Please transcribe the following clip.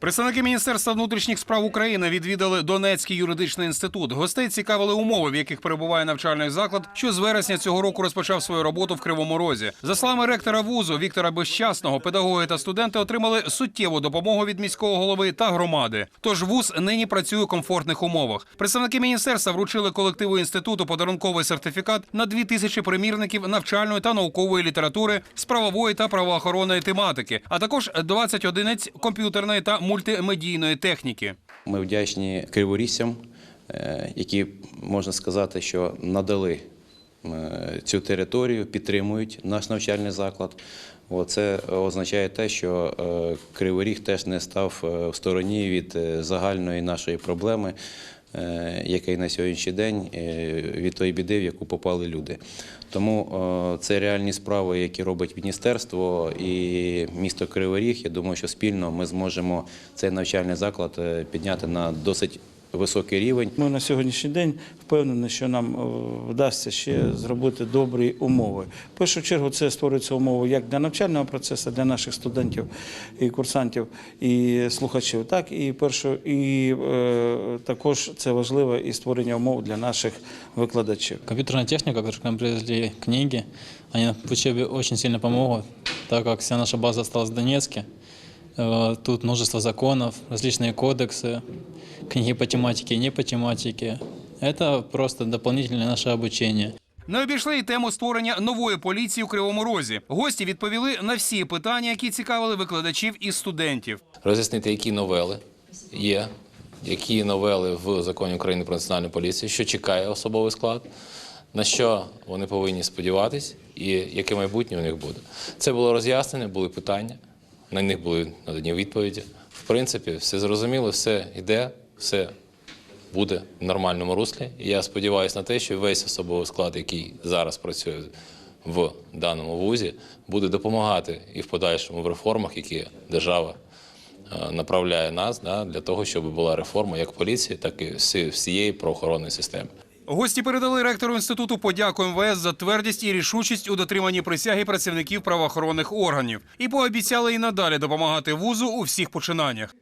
Представники Міністерства внутрішніх справ України відвідали Донецький юридичний інститут. Гостей цікавили умови, в яких перебуває навчальний заклад, що з вересня цього року розпочав свою роботу в Кривому Розі. За словами ректора вузу Віктора Безчасного, педагоги та студенти отримали суттєву допомогу від міського голови та громади. Тож вуз нині працює у комфортних умовах. Представники міністерства вручили колективу інституту подарунковий сертифікат на дві тисячі примірників навчальної та наукової літератури з правової та правоохоронної тематики, а також 20 одиниць комп'ютерної та мультимедійної техніки. Ми вдячні криворіжцям, е, які можна сказати, що надали е, цю територію, підтримують наш навчальний заклад. Це означає те, що Криворіг теж не став е, в стороні від е, загальної нашої проблеми, е, яка й на сьогоднішній день е, від тої біди, в яку попали люди. Тому е, це реальні справи, які робить міністерство і місто Кривий Ріг. Я думаю, що спільно ми зможемо цей навчальний заклад підняти на досить високий рівень. Ми на сьогоднішній день впевнені, що нам е, вдасться ще зробити добрі умови. В першу чергу це створюються умови як для навчального процесу, для наших студентів і курсантів і слухачів, так і першу, і е, також це важливо і створення умов для наших викладачів. Компьютерная техника, которую нам привезли книги, они в учебе очень сильно помогут, так как вся наша база осталась в Донецке. Э, Тут множество законов, различные кодексы, книги по тематике и не по тематике. Это просто дополнительное наше обучение. Не обійшли й тему створення нової поліції у Кривому Розі. Гості відповіли на всі питання, які цікавили викладачів і студентів. роз'яснити, які новели є, які новели в законі України про національну поліцію, що чекає особовий склад, на що вони повинні сподіватись, і яке майбутнє у них буде. Це було роз'яснення, були питання, на них були надані відповіді. В принципі, все зрозуміло, все йде, все буде в нормальному руслі. І я сподіваюся на те, що весь особовий склад, який зараз працює в даному вузі, буде допомагати і в подальшому в реформах, які держава е, направляє нас да, для того, щоб була реформа як поліції, так і всієї правоохоронної системи. Гості передали ректору інституту подяку МВС за твердість і рішучість у дотриманні присяги працівників правоохоронних органів і пообіцяли і надалі допомагати вузу у всіх починаннях.